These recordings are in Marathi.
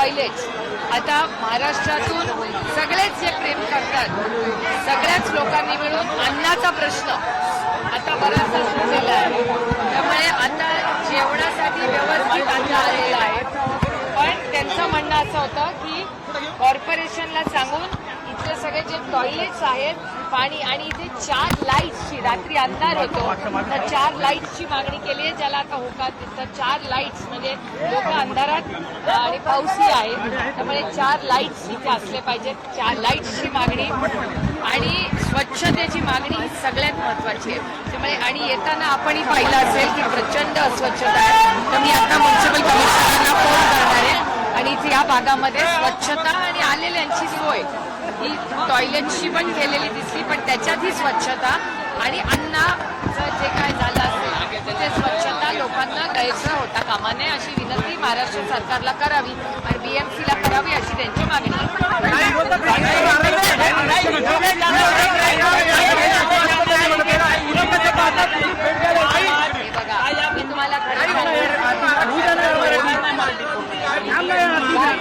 टॉयलेट्स आता महाराष्ट्रातून सगळेच जे प्रेम करतात. सगळ्याच लोकांनी मिळून अन्नाचा प्रश्न आता बराचसा सुटलेला आहे. त्यामुळे आता जेवणासाठी व्यवस्थित अन्न आलेलं आहे. पण त्यांचं म्हणणं असं होतं की कॉर्पोरेशनला सांगून सगळे जे टॉयलेट्स आहेत पाणी आणि इथे चार लाईट्सची रात्री अंधार होतो. तर चार लाईट्सची मागणी केली आहे ज्याला आता होकार तर चार लाईट्स म्हणजे लोक अंधारात आणि पाऊसही आहे. त्यामुळे चार लाईट्स इथे असले पाहिजेत. चार लाईट्सची मागणी आणि स्वच्छतेची मागणी ही सगळ्यात महत्वाची आहे. त्यामुळे आणि येताना आपणही पाहिलं असेल की प्रचंड अस्वच्छता आहे. तर मी आता म्युन्सिपल कमिशनरना फोन करणार आहे. आणि इथे या भागामध्ये स्वच्छता आणि आलेल्यांची सोय. ही टॉयलेटची पण केलेली दिसली पण त्याच्यातही स्वच्छता आणि अन्नाचं जे काय झालं असेल ते स्वच्छता लोकांना गैरसोय होता कामा नये अशी विनंती महाराष्ट्र सरकारला करावी आणि बीएमसीला करावी अशी त्यांची मागणी. बघा मी तुम्हाला खरं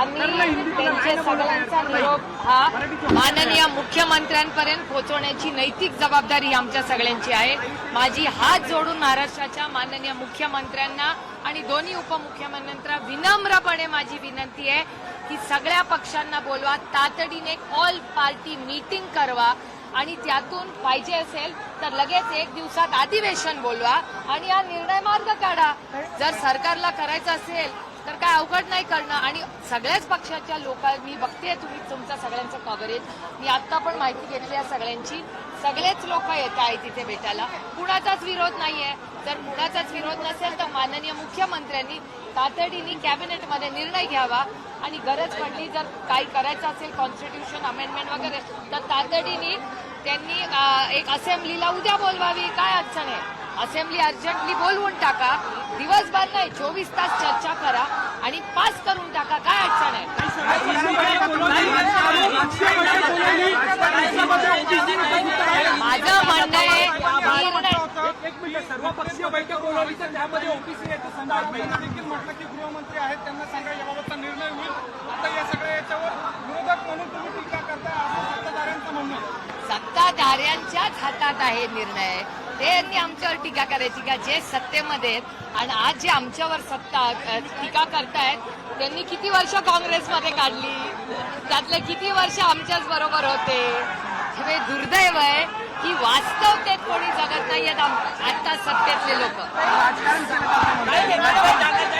आम्ही त्यांचे सगळ्यांचा निरोप हा माननीय मुख्यमंत्र्यांपर्यंत पोहोचवण्याची नैतिक जबाबदारी आमच्या सगळ्यांची आहे. माझी हात जोडून महाराष्ट्राच्या माननीय मुख्यमंत्र्यांना आणि दोन्ही उपमुख्यमंत्र्यांना विनम्रपणे माझी विनंती आहे की सगळ्या पक्षांना बोलवा तातडीने ऑल पार्टी मीटिंग करवा आणि त्यातून पाहिजे असेल तर लगेच एक दिवसात अधिवेशन बोलवा आणि हा निर्णय मार्ग काढा. जर सरकारला करायचं असेल तर काय अवघड नाही करणं आणि सगळ्याच पक्षाच्या लोकांनी बघते तुम्ही तुमचा सगळ्यांचं कव्हरेज मी आत्ता पण माहिती घेतली आहे सगळ्यांची. सगळेच लोक येत आहेत तिथे भेटायला. कुणाचाच विरोध नाहीये. जर कुणाचाच विरोध नसेल तर माननीय मुख्यमंत्र्यांनी तातडीने कॅबिनेटमध्ये निर्णय घ्यावा. आणि गरज पडली जर काही करायचं असेल कॉन्स्टिट्यूशन अमेंडमेंट वगैरे तर तातडीने त्यांनी एक असेंब्लीला उद्या बोलवावी. काय अडचण आहे? असेंब्ली अर्जंटली बोलवून टाका. दिवसभर नाही चोवीस तास चर्चा करा आणि पास करून टाका. काय अडचण आहे? माझं म्हणणं आहे सर्वपक्षीय बैठक बोलावली तर त्यामध्ये ओबीसी नेते संदर्भात देखील म्हटलं की गृहमंत्री आहेत त्यांना सांगा याबाबतचा निर्णय होईल आता या सगळ्या याच्यावर विरोधक म्हणून तुम्ही टीका करताय असं सत्ताधाऱ्यांचं म्हणणं सत्ताधाऱ्यांच्याच हातात आहे निर्णय. त्यांनी आमच्यावर टीका करायची का? जे सत्तेमध्ये आहेत आणि आज जे आमच्यावर सत्ता टीका करतायत त्यांनी किती वर्ष काँग्रेसमध्ये काढली? त्यातले किती वर्ष आमच्याच बरोबर होते? हे दुर्दैव आहे की वास्तवतेत कोणी जगत नाहीयेत आम- आता सत्तेतले लोक.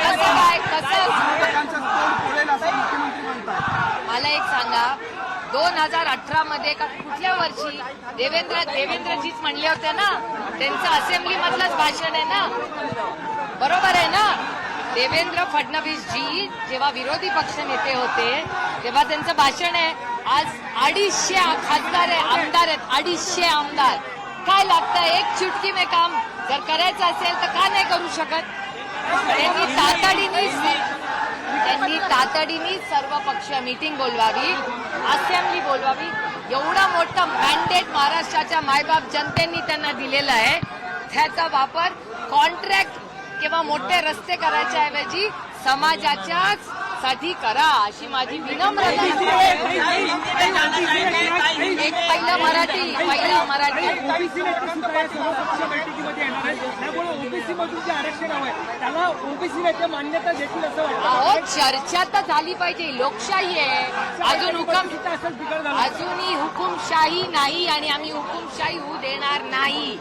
कसं काय? कसं मला एक सांगा दोन हजार अठरा मध्ये का कुठल्या वर्षी देवेंद्र देवेंद्रजीच म्हणले होते ना त्यांचं असेंब्ली मधलंच भाषण आहे ना? बरोबर आहे ना? देवेंद्र फडणवीस जी जेव्हा विरोधी पक्ष नेते होते तेव्हा त्यांचं भाषण आहे आज अडीचशे खासदार आहे आमदार आहेत अडीचशे आमदार. काय लागतं एक चुटकी मे काम जर करायचं असेल तर का नाही करू शकत? त्यांनी तातडीने त्यांनी तातडीने सर्व पक्ष मीटिंग बोलवावी. असेंब्ली बोलवावी. एवढा मोठा मॅन्डेट महाराष्ट्राच्या मायबाप जनतेने त्यांना दिलेला आहे. त्याचा वापर कॉन्ट्रॅक्ट किंवा मोठे रस्ते करायच्या ऐवजी समाजाच्याच साठी करा अशी माझी विनम्रता एक पहिलं मराठी पहिलं मराठी अहो चर्चा तर झाली पाहिजे लोकशाही आहे अजून हुकम अजूनही हुकुमशाही नाही आणि आम्ही हुकुमशाही होऊ देणार नाही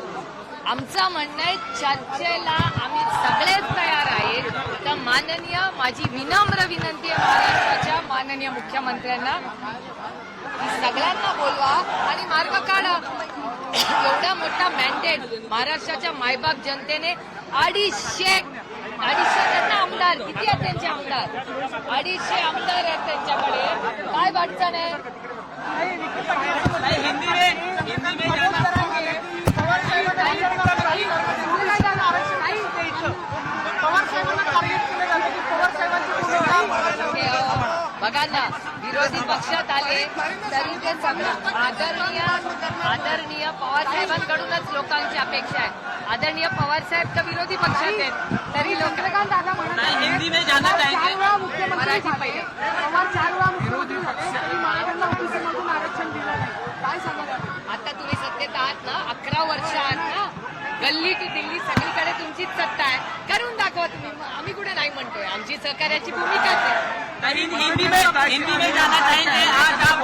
आमचं म्हणणं आहे चर्चेला आम्ही सगळेच तयार आहेत. तर माननीय माझी विनम्र विनंती आहे महाराष्ट्राच्या माननीय मुख्यमंत्र्यांना. सगळ्यांना बोलवा आणि मार्ग काढा. एवढा मोठा मॅन्डेट महाराष्ट्राच्या मायबाप जनतेने अडीचशे अडीचशे त्यांना आमदार. किती आहेत त्यांचे आमदार? अडीचशे आमदार आहेत त्यांच्याकडे. काय अडचण आहे पवार साहेबांना टार्गेट केलं जातं की पवार साहेबांची भूमिका हे, अ, बघा ना विरोधी पक्षात आले तरी ते सगळं आदरणीय आदरणीय पवार साहेबांकडूनच लोकांची अपेक्षा आहे. आदरणीय पवार साहेब तर विरोधी पक्षात आहेत तरी लोक नहीं हिंदी में जाना चाहेंगे मराठी पहिले. विरोधी पक्ष आरक्षण दिलं नाही. काय सांगाल आता तुम्ही सत्तेत आहात ना अकरा वर्ष आहात ना गल्ली टू दिल्ली सगळीकडे तुमचीच सत्ता आहे. करून दाखवा तुम्ही. मग आम्ही कुठे नाही म्हणतोय. आमची सहकार्याची भूमिकाच आहे. हिंदी में हिंदी में जाना चाहेंगे। आज आप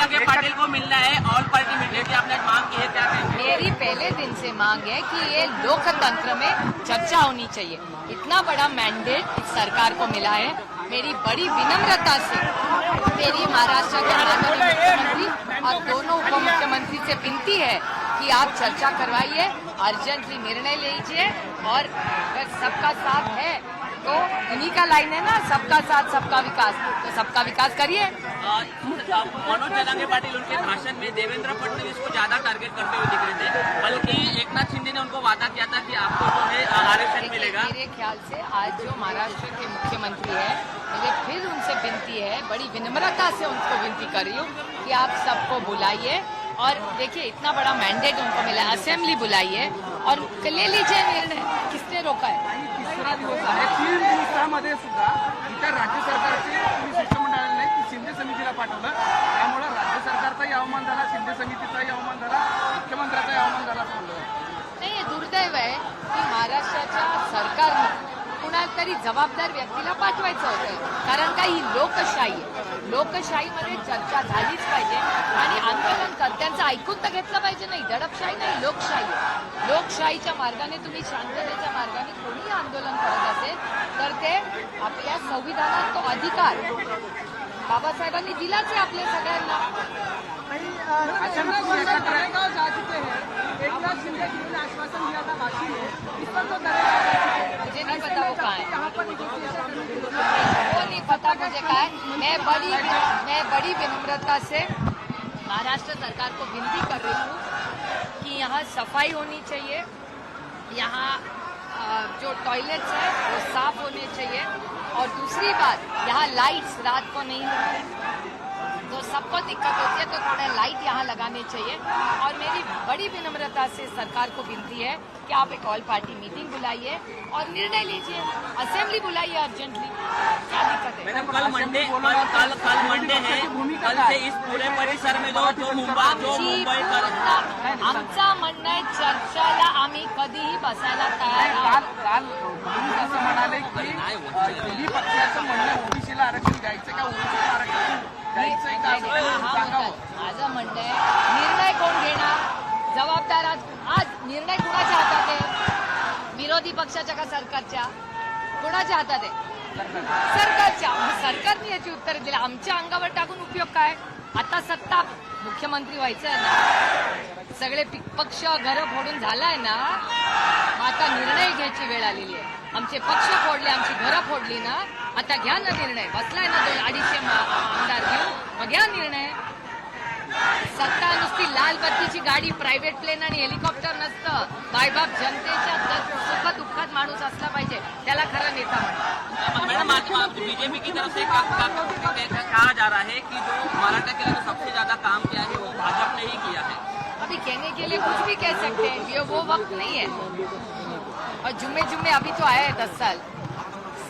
लगे पाटिल को मिलना है ऑल पार्टी की आपने मांग की है, क्या मेरी पहले दिन से मांग है कि ये लोकतंत्र में चर्चा होनी चाहिए। इतना बड़ा मैंडेट सरकार को मिला है। मेरी बड़ी विनम्रता से मेरी महाराष्ट्र के मुख्यमंत्री और दोनों उप मुख्यमंत्री से विनती है कि आप चर्चा करवाइए अर्जेंटली निर्णय लीजिए और अगर सबका साथ है तो इन्हीं का लाइन है ना सबका साथ सबका विकास। तो सबका विकास करिए। मनोज पाटिल उनके भाषण में देवेंद्र फडणवीस को ज़्यादा टारगेट करते हुए दिख रहे थे बल्कि एकनाथ शिंदे ने उनको वादा किया था कि आपको जो है आरक्षण मिलेगा। मेरे ख्याल से आज जो महाराष्ट्र के मुख्यमंत्री है मुझे फिर उनसे विनती है बड़ी विनम्रता से उनको विनती कर रही हूँ कि आप सबको बुलाइए। और देखिए इतना बड़ा मैंडेट उनको मिला है असेंबली बुलाइए और ले लीजिए निर्णय किसने रोका है? पंधरा दिवस आहे. तीन दिवसामध्ये सुद्धा इतर राज्य सरकारचे तुम्ही शिष्टमंडळाने नाही की शिंदे समितीला पाठवलं. त्यामुळे राज्य सरकारचाही अवमान झाला शिंदे समितीचाही अवमान झाला मुख्यमंत्र्याचाही अवमान झाला नाही दुर्दैव आहे की महाराष्ट्राच्या सरकारनं कुणाला तरी जबाबदार व्यक्तीला पाठवायचं होतं. कारण का ही लोकशाही आहे? लोकशाहीमध्ये चर्चा झालीच पाहिजे आणि आंदोलनकर्त्यांचं ऐकून तर घेतलं पाहिजे नाही. दडपशाही नाही लोकशाही. लोकशाहीच्या मार्गाने तुम्ही शांततेच्या मार्गाने कोणीही आंदोलन करत असेल तर ते आपल्या संविधानात तो अधिकार बाबासाहेबांनी दिलाच आहे आपल्या सगळ्यांना. अचानक से एकत्र जा चुके एक नाथ शिंदे जी ने आश्वासन दिया था बाकी इस पर तो मुझे नहीं पता वो कहाँ है मैं बड़ी मैं बड़ी विनम्रता से महाराष्ट्र सरकार को विनती कर रही हूँ कि यहाँ सफ़ाई होनी चाहिए, यहाँ जो टॉयलेट्स हैं, वो साफ़ होने चाहिए। और दूसरी बात, यहाँ लाइट्स रात को नहीं होती। तो सबको दिक्कत होती है तो यहाँ लगाने चाहिए। और मेरी बड़ी विनम्रता से सरकार को विनती है कि आप एक ऑल पार्टी मीटिंग बुलाइए और निर्णय लीजिए। असेंबली बुलाइए अर्जेंटली। क्या दिक्कत है? मंडे कल कल कल मंडे है। कल से इस पूरे परिसर में जो जो मुंबई जो मुंबई आमचा म्हणणं चर्चाला आम्ही कधीही बसायला तयार कोणाच्या हातात आहे सरकारच्या. सरकारने याची उत्तर दिली. आमच्या अंगावर टाकून उपयोग काय? आता सत्ता मुख्यमंत्री व्हायचं ना. सगळे पक्ष घरं फोडून झालाय ना आता निर्णय घ्यायची वेळ आलेली आहे. आमचे पक्ष फोडले आमची घरं फोडली ना आता घ्या ना निर्णय. बसलाय ना दोन अडीचशे आमदार घेऊन मग घ्या निर्णय. सत्ता नुसती लाल बत्तीची गाडी प्रायव्हेट प्लेन आणि हेलिकॉप्टर नसतं. बायबाप कहा जा रहा है कि जो मराठा के लिए जो सबसे ज़्यादा काम किया है वो भाजपा ने ही किया है अभी कहने के लिए कुछ भी कह सकते हैं ये वो वक्त नहीं है और जुम्मे जुम्मे अभी तो आए हैं दस साल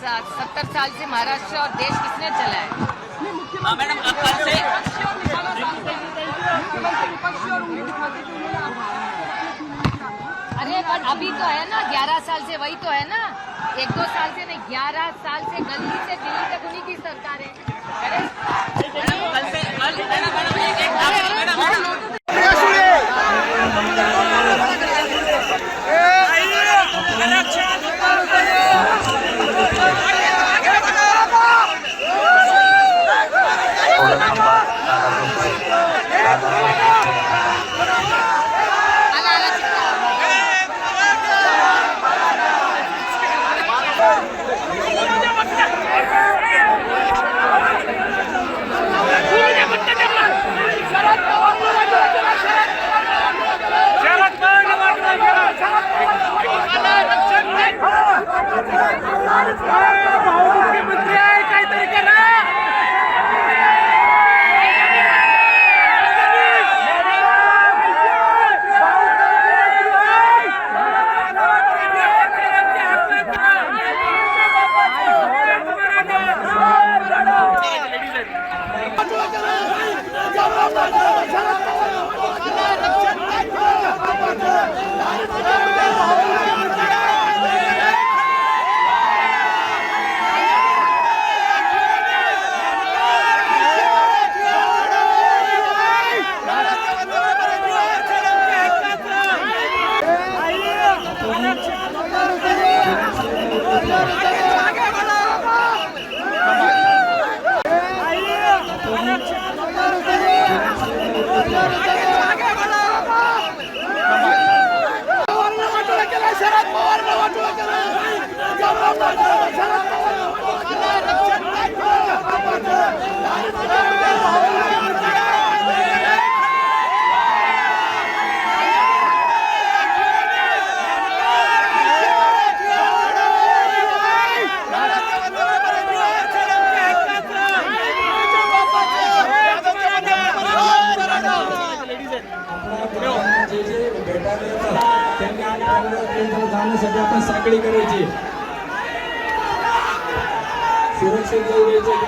सत्तर साल से महाराष्ट्र और देश किसने चला है हाँ, मैडम अब कल से अरे बट अभी तो है ना ग्यारह साल से वही तो है ना। एक दो साल से नहीं ग्यारह साल से गली से दिल्ली तक उन्हीं की सरकार। है સાંકળી કરે છે. સુરક્ષિત રહે છે.